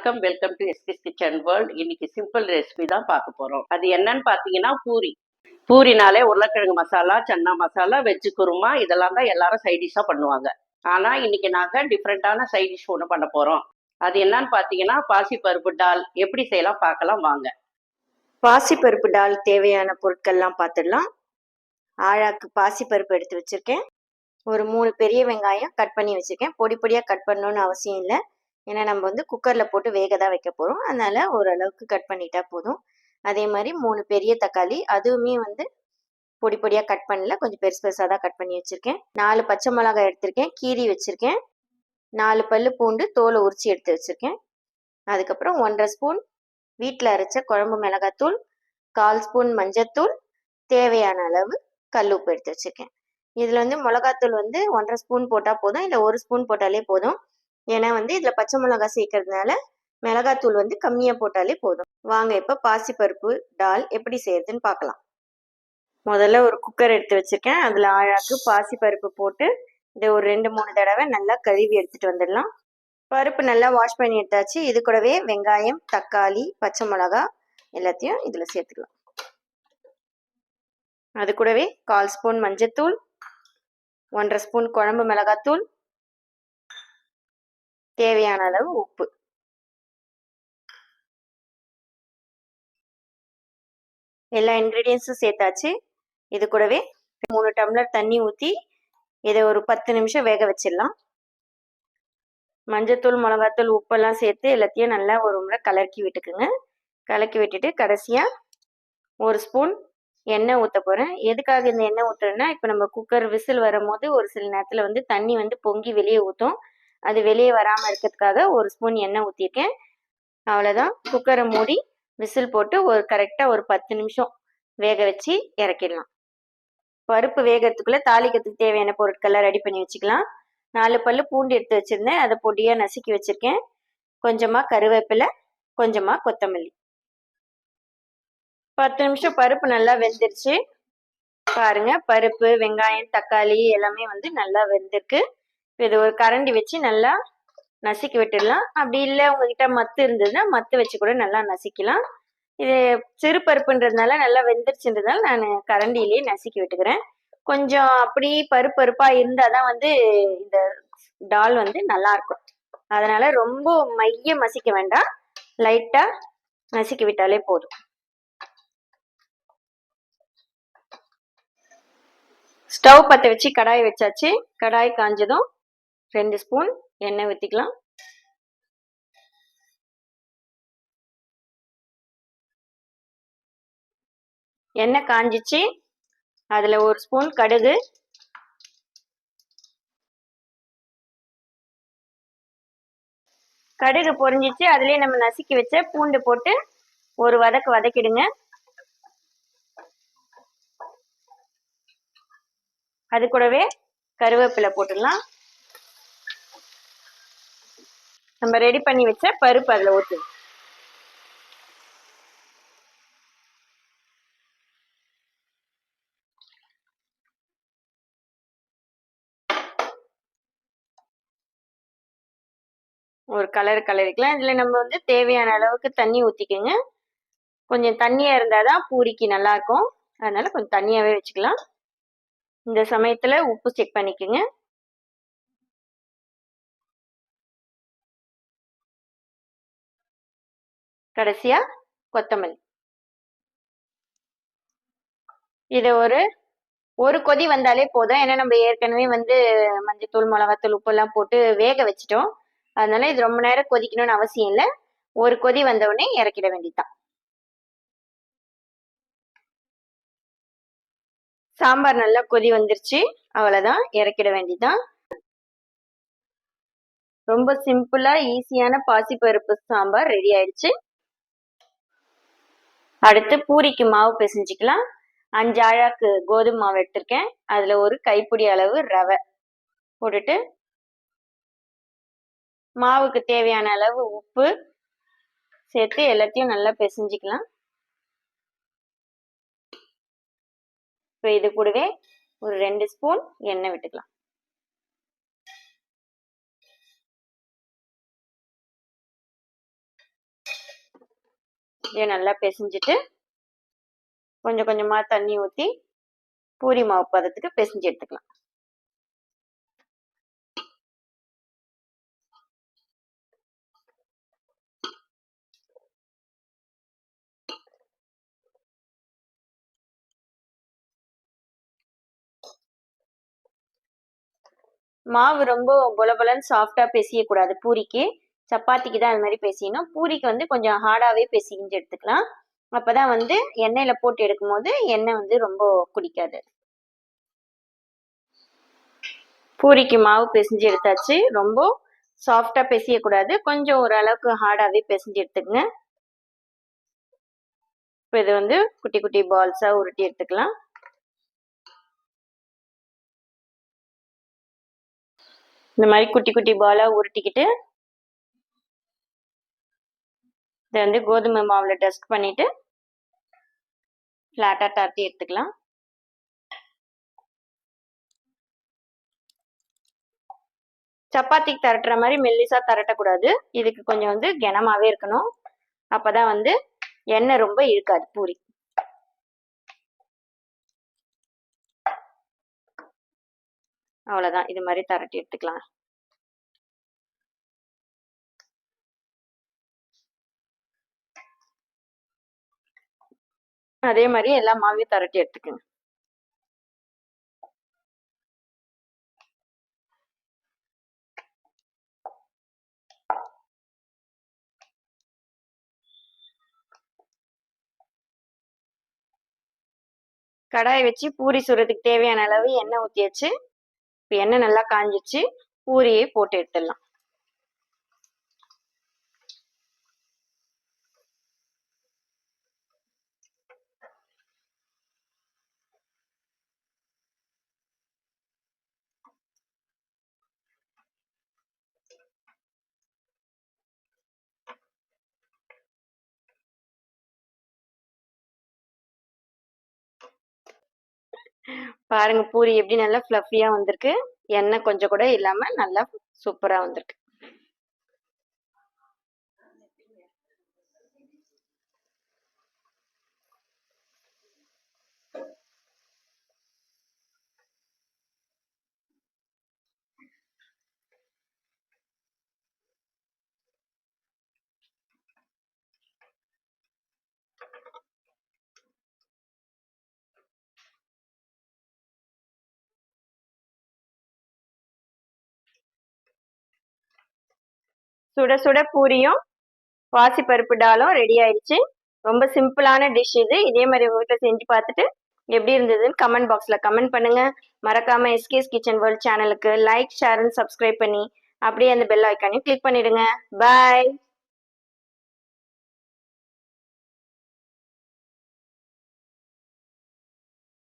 வணக்கம் welcome to SK's kitchen world. இன்னைக்கு simple recipe தான் பார்க்க போறோம். அது என்னன்னு பார்த்தீங்கன்னா பூரி. பூரினாலே உருளைக்கிழங்கு மசாலா சன்னா மசாலா வெஜ்ஜு குருமா இதெல்லாம் தான் எல்லாரும் சைடிஷாக பண்ணுவாங்க. ஆனா இன்னைக்கு நாங்க டிஃப்ரெண்டான சைடிஷ் ஒன்று பண்ண போறோம். அது என்னன்னு பார்த்தீங்கன்னா பாசிப்பருப்பு டால். எப்படி செய்யலாம் பார்க்கலாம் வாங்க. பாசிப்பருப்பு டால் தேவையான பொருட்கள்லாம் பார்த்துடலாம். ஆழாக்கு பாசிப்பருப்பு எடுத்து வச்சிருக்கேன். ஒரு மூணு பெரிய வெங்காயம் கட் பண்ணி வச்சிருக்கேன். பொடி பொடியாக கட் பண்ணணும்னு அவசியம் இல்லை. ஏன்னா நம்ம வந்து குக்கரில் போட்டு வேக தான் வைக்க போகிறோம் அதனால ஓரளவுக்கு கட் பண்ணிட்டா போதும். அதே மாதிரி மூணு பெரிய தக்காளி அதுவுமே வந்து பொடி பொடியாக கட் பண்ணல. கொஞ்சம் பெருசு பெருசாக தான் கட் பண்ணி வச்சுருக்கேன். நாலு பச்சை மிளகாய் எடுத்திருக்கேன். கீரி வச்சுருக்கேன். நாலு பல் பூண்டு தோலை உரித்து எடுத்து வச்சுருக்கேன். அதுக்கப்புறம் ஒன்றரை ஸ்பூன் வீட்டில் அரைச்ச குழம்பு மிளகாத்தூள் கால் ஸ்பூன் மஞ்சத்தூள் தேவையான அளவு கல் உப்பு எடுத்து வச்சுருக்கேன். இதில் வந்து மிளகாத்தூள் வந்து ஒன்றரை ஸ்பூன் போட்டால் போதும். இல்லை ஒரு ஸ்பூன் போட்டாலே போதும். ஏன்னா வந்து இதில் பச்சை மிளகாய் சேர்க்கறதுனால மிளகாத்தூள் வந்து கம்மியாக போட்டாலே போதும். வாங்க இப்போ பாசிப்பருப்பு டால் எப்படி செய்யறதுன்னு பார்க்கலாம் முதல்ல ஒரு குக்கர் எடுத்து வச்சுருக்கேன். அதில் ஆழாக்கு பாசிப்பருப்பு போட்டு இதை ஒரு ரெண்டு மூணு தடவை நல்லா கழுவி எடுத்துகிட்டு வந்துடலாம். பருப்பு நல்லா வாஷ் பண்ணி எடுத்தாச்சு. இது கூடவே வெங்காயம் தக்காளி பச்சை மிளகா எல்லாத்தையும் இதில் சேர்த்துக்கலாம். அது கூடவே கால் ஸ்பூன் மஞ்சத்தூள் ஒன்றரை ஸ்பூன் குழம்பு மிளகாத்தூள் தேவையான அளவு உப்பு. எல்லா இன்க்ரீடியன்ஸும் சேர்த்தாச்சு. இது கூடவே மூணு டம்ளர் தண்ணி ஊற்றி இதை ஒரு பத்து நிமிஷம் வேக வச்சிடலாம். மஞ்சத்தூள் மிளகாத்தூள் உப்பெல்லாம் சேர்த்து எல்லாத்தையும் நல்லா ஒரு முறை கலக்கி விட்டுக்குங்க. கலக்கி விட்டுட்டு கடைசியாக ஒரு ஸ்பூன் எண்ணெய் ஊற்ற போகிறேன் எதுக்காக இந்த எண்ணெய் ஊற்றுறேன்னா இப்போ நம்ம குக்கர் விசில் வரும்போது ஒரு சில நேரத்தில் வந்து தண்ணி வந்து பொங்கி வெளியே ஊற்றும் அது வெளியே வராமல் இருக்கிறதுக்காக ஒரு ஸ்பூன் எண்ணெய் ஊற்றிருக்கேன் அவ்வளோதான் குக்கரை மூடி விசில் போட்டு ஒரு கரெக்டாக ஒரு பத்து நிமிஷம் வேக வச்சு இறக்கிடலாம். பருப்பு வேகிறதுக்குள்ளே தாளிக்கிறதுக்கு தேவையான பொருட்கள்லாம் ரெடி பண்ணி வச்சுக்கலாம். நாலு பல்லு பூண்டு எடுத்து வச்சுருந்தேன். அதை பொடியாக நசுக்கி வச்சுருக்கேன். கொஞ்சமாக கருவேப்பிலை கொஞ்சமாக கொத்தமல்லி. பத்து நிமிஷம் பருப்பு நல்லா வெந்துருச்சு. பாருங்க பருப்பு வெங்காயம் தக்காளி எல்லாமே வந்து நல்லா வெந்திருக்கு. இது ஒரு கரண்டி வச்சு நல்லா நசுக்கி விட்டுடலாம். அப்படி இல்லை உங்ககிட்ட மத்து இருந்ததுன்னா மத்து வச்சு கூட நல்லா நசுக்கலாம். இது சிறு பருப்புன்றதுனால நல்லா வெந்துருச்சுன்றதுனால நான் கரண்டிலேயே நசுக்கி விட்டுக்கிறேன். கொஞ்சம் அப்படி பருப்பு பருப்பாக இருந்தால் தான் வந்து இந்த டால் வந்து நல்லா இருக்கும் அதனால ரொம்ப மைய மசிக்க வேண்டாம். லைட்டாக நசுக்கி விட்டாலே போதும். ஸ்டவ் பற்ற வச்சு கடாய் வச்சாச்சு. கடாய் காஞ்சதும் ரெண்டு ஸ்பூன் எண்ணெய் ஊற்றிக்கலாம் எண்ணெய் காஞ்சிச்சு. அதில் ஒரு ஸ்பூன் கடுகு. கடுகு பொரிஞ்சிச்சு. அதுலேயே நம்ம நசுக்கி வச்ச பூண்டு போட்டு ஒரு வதக்கு வதக்கிடுங்க. அது கூடவே கருவேப்பிலை போட்டுடலாம். நம்ம ரெடி பண்ணி வச்ச பருப்பு அதில் ஊற்று ஒரு கலர் கலரிக்கலாம் இதில் நம்ம வந்து தேவையான அளவுக்கு தண்ணி ஊற்றிக்கோங்க கொஞ்சம் தண்ணியாக இருந்தால் தான் பூரிக்கு நல்லாயிருக்கும் அதனால் கொஞ்சம் தண்ணியாகவே வச்சுக்கலாம். இந்த சமயத்தில் உப்பு செக் பண்ணிக்கோங்க. கடைசியாக கொத்தமல்லி. இதை ஒரு ஒரு கொதி வந்தாலே போதும். ஏன்னா நம்ம ஏற்கனவே வந்து மஞ்சத்தூள் மிளகாத்தூள் உப்பெல்லாம் போட்டு வேக வச்சிட்டோம். அதனால இது ரொம்ப நேரம் கொதிக்கணும்னு அவசியம் இல்லை. ஒரு கொதி வந்தவுடனே இறக்கிட வேண்டியதுதான். சாம்பார் நல்லா கொதி வந்துருச்சு. அவ்வளோதான் இறக்கிட வேண்டியதுதான். ரொம்ப சிம்பிளா ஈஸியான பாசிப்பருப்பு சாம்பார் ரெடி ஆயிடுச்சு. அடுத்து பூரிக்கு மாவு பிசைஞ்சிக்கலாம். அஞ்சு ஆழாக்கு கோதுமை மாவு எடுத்திருக்கேன். அதில் ஒரு கைப்பிடி அளவு ரவை போட்டுட்டு மாவுக்கு தேவையான அளவு உப்பு சேர்த்து எல்லாத்தையும் நல்லா பிசைஞ்சிக்கலாம். இப்போ இது கூடவே ஒரு ரெண்டு ஸ்பூன் எண்ணெய் விட்டுக்கலாம். இதை நல்லா பிசைஞ்சிட்டு கொஞ்சம் கொஞ்சமாக தண்ணி ஊற்றி பூரி மாவு பதத்துக்கு பிசைஞ்சு எடுத்துக்கலாம். மாவு ரொம்ப பொலபொலன்னு சாஃப்டா பிசையக்கூடாது பூரிக்கு. சப்பாத்திக்கு தான் அது மாதிரி பேசிக்கணும் பூரிக்கு வந்து கொஞ்சம் ஹார்டாகவே பேசிக்கிஞ்சு எடுத்துக்கலாம். அப்பதான் வந்து எண்ணெயில் போட்டு எடுக்கும்போது எண்ணெய் வந்து ரொம்ப குடிக்காது. பூரிக்கு மாவு பிசைஞ்சு எடுத்தாச்சு. ரொம்ப சாஃப்டாக பிசையக்கூடாது. கொஞ்சம் ஓரளவுக்கு ஹார்டாகவே பிசைஞ்சு எடுத்துக்கங்க. இப்போ இது வந்து குட்டி குட்டி பால்ஸாக உருட்டி எடுத்துக்கலாம். இந்த மாதிரி குட்டி குட்டி பாலாக உருட்டிக்கிட்டு இதை வந்து கோதுமை மாவில் டஸ்ட் பண்ணிட்டு ஃப்ளாட்டாக தரட்டி எடுத்துக்கலாம். சப்பாத்திக்கு தரட்டுற மாதிரி மெல்லிசா தரட்டக்கூடாது இதுக்கு கொஞ்சம் வந்து கனமாவே இருக்கணும். அப்பதான் வந்து எண்ணெய் ரொம்ப இழுக்காது பூரி. அவ்வளவுதான். இது மாதிரி தரட்டி எடுத்துக்கலாம். அதே மாதிரி எல்லா மாவையும் தரட்டி எடுத்துக்கோங்க. கடாயை வச்சு பூரி சுடுறதுக்கு தேவையான அளவு எண்ணெய் ஊற்றியாச்சு இப்போ எண்ணெய் நல்லா காஞ்சிச்சு பூரியை போட்டு எடுத்துடலாம். பாருங்க பூரி எப்படி நல்லா ஃப்ளஃபியா வந்திருக்கு. எண்ணெய் கொஞ்சம் கூட இல்லாம நல்லா சூப்பரா வந்திருக்கு. சுட சுட பூரியும் பாசிப்பருப்பு டாலும் ரெடி ஆயிடுச்சு. ரொம்ப சிம்பிளான டிஷ் இது. இதே மாதிரி உங்கள்கிட்ட வீட்டில் செஞ்சு பார்த்துட்டு எப்படி இருந்ததுன்னு கமெண்ட் பாக்ஸில் கமெண்ட் பண்ணுங்க. மறக்காம எஸ்கேஸ் கிச்சன் வேர்ல்ட் சேனலுக்கு லைக் ஷேர் அண்ட் சப்ஸ்கிரைப் பண்ணி அப்படியே அந்த பெல் ஐக்கானையும் கிளிக் பண்ணிடுங்க. பாய்